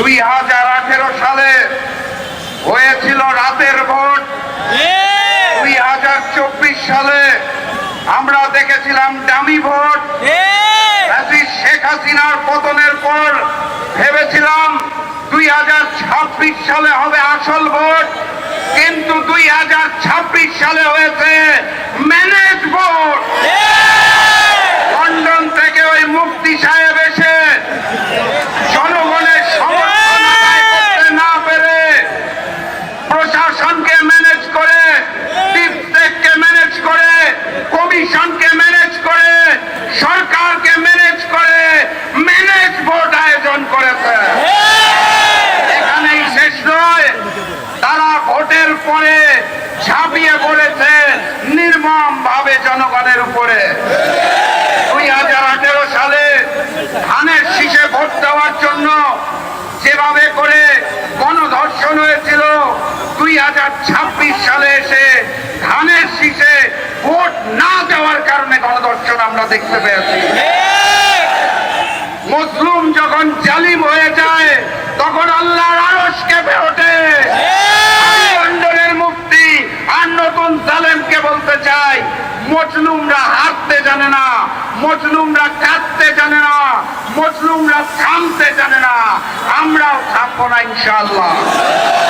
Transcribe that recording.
দুই হাজার আঠেরো সালে হয়েছিল রাতের ভোট। দুই হাজার চব্বিশ সালে আমরা দেখেছিলাম ডামি ভোট। শেখ হাসিনার পতনের পর ভেবেছিলাম দুই হাজার ছাব্বিশ সালে হবে আসল ভোট। কিন্তু দুই হাজার ছাব্বিশ সালে হয়েছে ম্যানেজ প্রশাসনকে ম্যানেজ করে ডিপটেককে ম্যানেজ করে কমিশনকে ম্যানেজ করে, সরকারকে ম্যানেজ করে ম্যানেজ ভোট আয়োজন করেছে। এখানেই শেষ নয়, তারা ভোটের পরে ঝাঁপিয়ে পড়েছে নির্মম ভাবে জনগণের উপরে। দুই হাজার আঠেরো সালে ধানের শীষে ভোট দেওয়ার জন্য যেভাবে করে গণধর্ষণ হয়েছিল দুই হাজার ছাব্বিশ সালে এসে ধানের শীষে ভোট না দেওয়ার কারণে গণধর্ষণ আমরা দেখতে পেয়েছি। মুসলিম যখন জালিম হয়ে যায়, তখন আল্লাহর আরস কেঁপে ওঠে। লন্ডনের মুক্তি আর নতুন জালেমকে বলতে চাই, মজলুমরা হারতে জানে না, মজলুমরা কাঁদতে জানে না, মজলুমরা থামতে জানে না। আমরাও থামবো না ইনশাআল্লাহ। বিজয়ের